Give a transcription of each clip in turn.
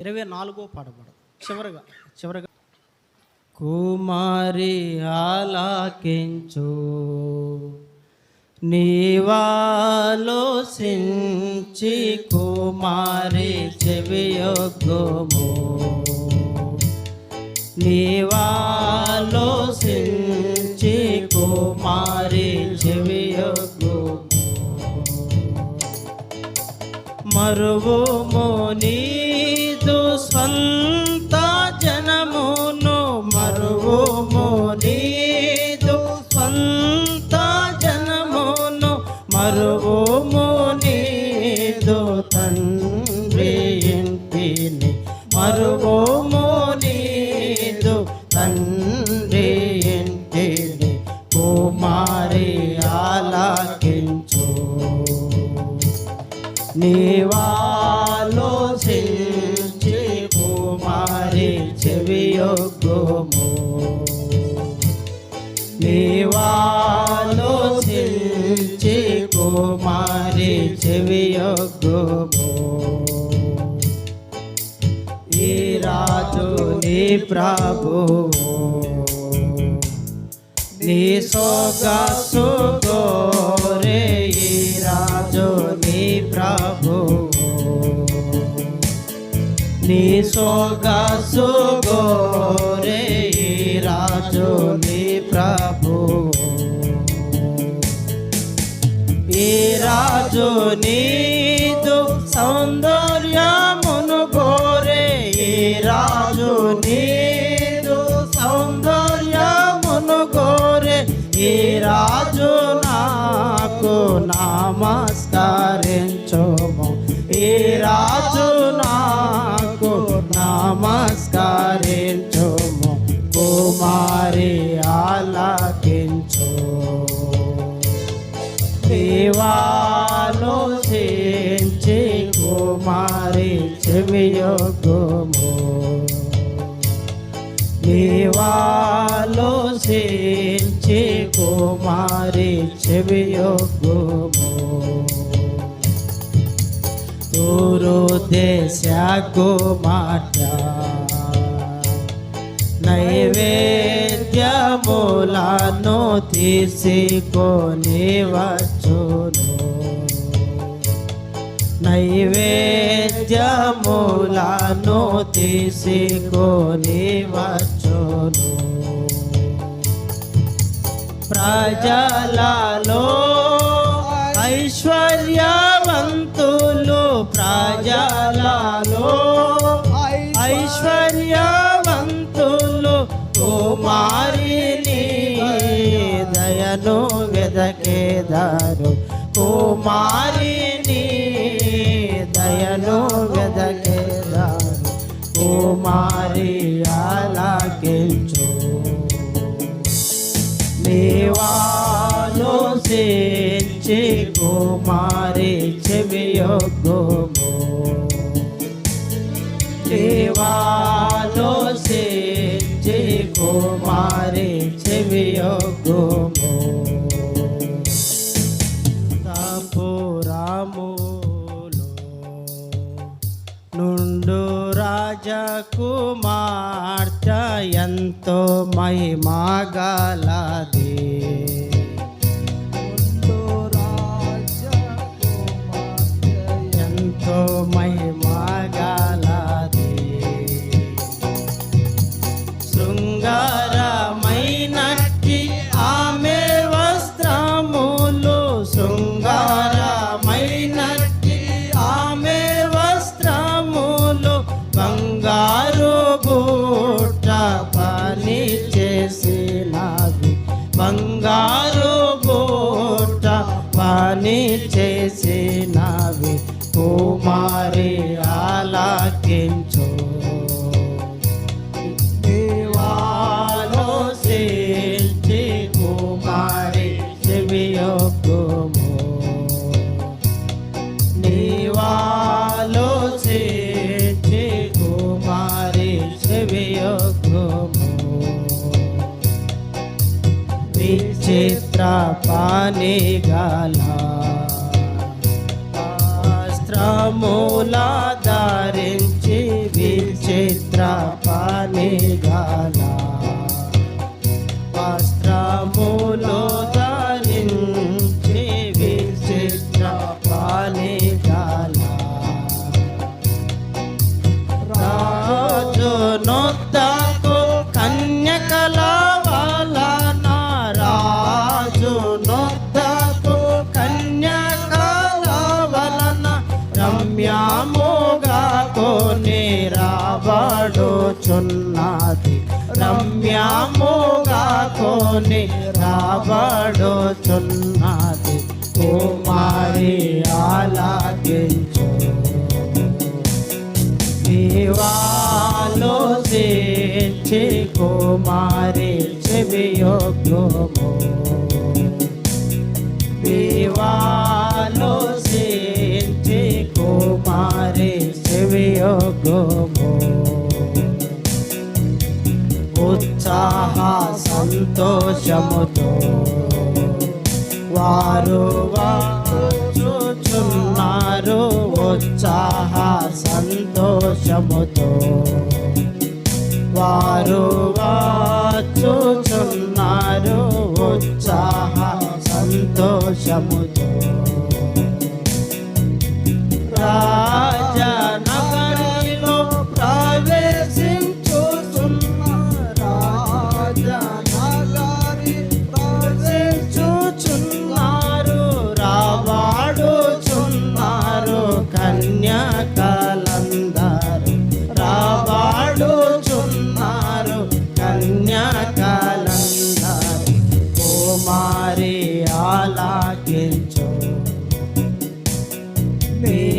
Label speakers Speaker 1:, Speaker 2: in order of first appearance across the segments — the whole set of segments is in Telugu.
Speaker 1: ఇరవై నాలుగో పాడబడదు చివరగా చివరగా. కుమారి ఆలాకించు నీవాలోసించి కుమారి చెవియొగ్గుము. నీవాలోసించి కుమారి చెవియొగ్గుము. మరువుము నీదు మరువుము నీదు తండ్రి ఇంటిని మరువో ప్రభు. నీ సొగసు గోరే రాజు నీ ప్రభు. నీ సొగసు గోరే రాజు నీ ప్రభు. ఈ రాజు నీదు సౌందర్యమును గోరే ఈ రాజు రాజు నాకు నమస్కరించుము. ఈ రాజు నాకు నమస్కరించుము. కుమారి ఆలకించు దేవాలో చేంచి కుమారి చెవియొగ్గుము. దేవా చేంచి కుమారి చెవియొగ్గుము తూరు దేశకు మాట. నైవేద్యములను తీసుకొని వచ్చును నైవేద్యములను తీసుకొని వచ్చును ప్రజలలో ఐశ్వర్యవంతులు ప్రజలలో ఐశ్వర్యవంతులు కుమారిని దయను వెదకేదారు. కుమారిని దయను వెదకేదారు. కుమారి అలాగే ఆలకించు దేవాలో సేచి కుమారి చెవియొగ్గుము దేవాలో సేచి కుమారి చెవియొగ్గుము తపురాములో నుండు రాజకుమార్తె ఎంతో మహిమగలది విచిత్ర పాని గల వస్త్రముల విచిత్ర పానే గల వస్త్రములో ధరించి విచిత్ర పానే గాలా రాజు నొద్దకు కొని రాబడుచున్నది కుమారి ఆలాగించు. దేవాలో చేర్చి కుమారి చెవియోగ్యము దేవాలో చేర్చి కుమారి చెవియోగ్యము సంతోషముతో వారు వచ్చుచున్నారు ఉత్సాహ సంతోషముతో. వారు వచ్చుచున్నారు ఉత్సాహ సంతోషముతో రా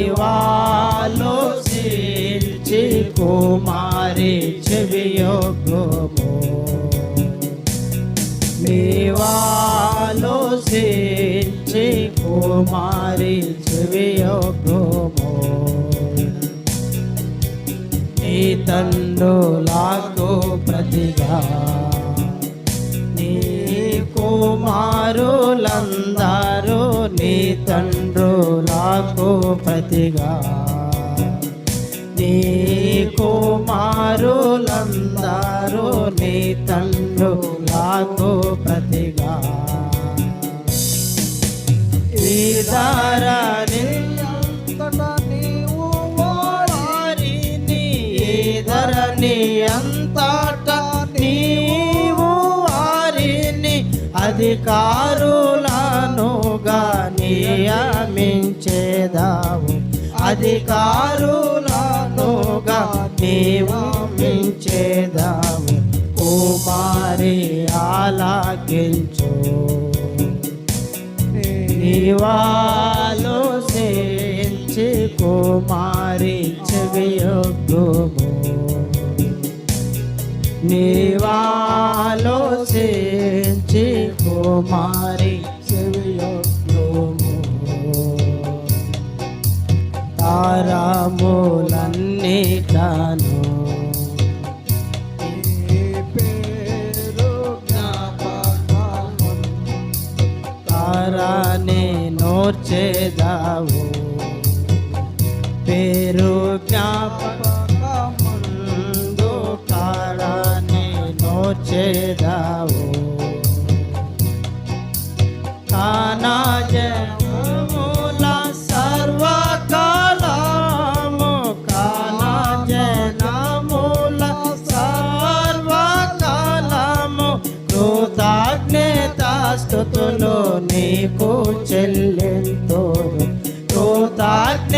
Speaker 1: దేవాలో శీల్చి కుమారి చెవియోగము దేవాలో శీల్చి కుమారి చెవియోగము నీ తండ్రులకు ప్రతిగా. నీ కుమారులందరూ నీ తండ్రులకు ప్రతిగా నీ కుమారులందరూ నీ తండ్రులకు ప్రతిగా ఈ ధరణి నియమించేదావు అధికారులతోగా నియమించేదావు కుమారి ఆలాగించు నీవాలో సేంచి కుమారి చెవియొగ్గుము. నీవాలో సేంచి కుమారి నోర్చేదావు పేరు జ్ఞాపకముందు కారానే నోర్చేదావు కానా జయ నీకు చెల్లింతోరు కృతజ్ఞతాస్తుతులు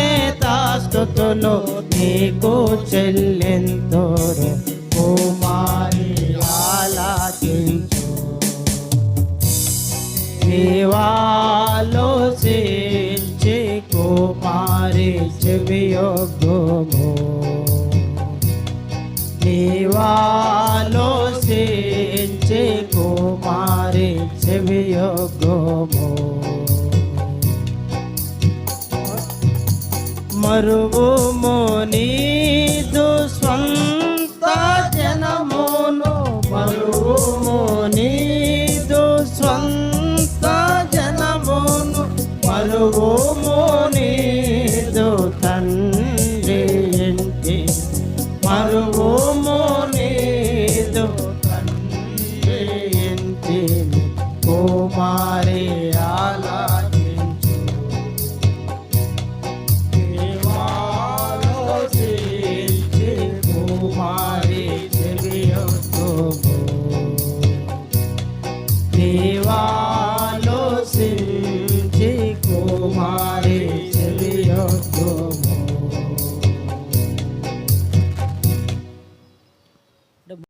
Speaker 1: నీకు చెల్లింతోరు కుమారి ఆలాకించు దేవాలో సేంచి కుమారి చెవియోగము దేవాలో సేంచి కుమారి చెవియోగము మరువుము నీదు స్వంత జనమును. మరువుము నీదు స్వంత జనమును. మరువుము నీదు తండ్రి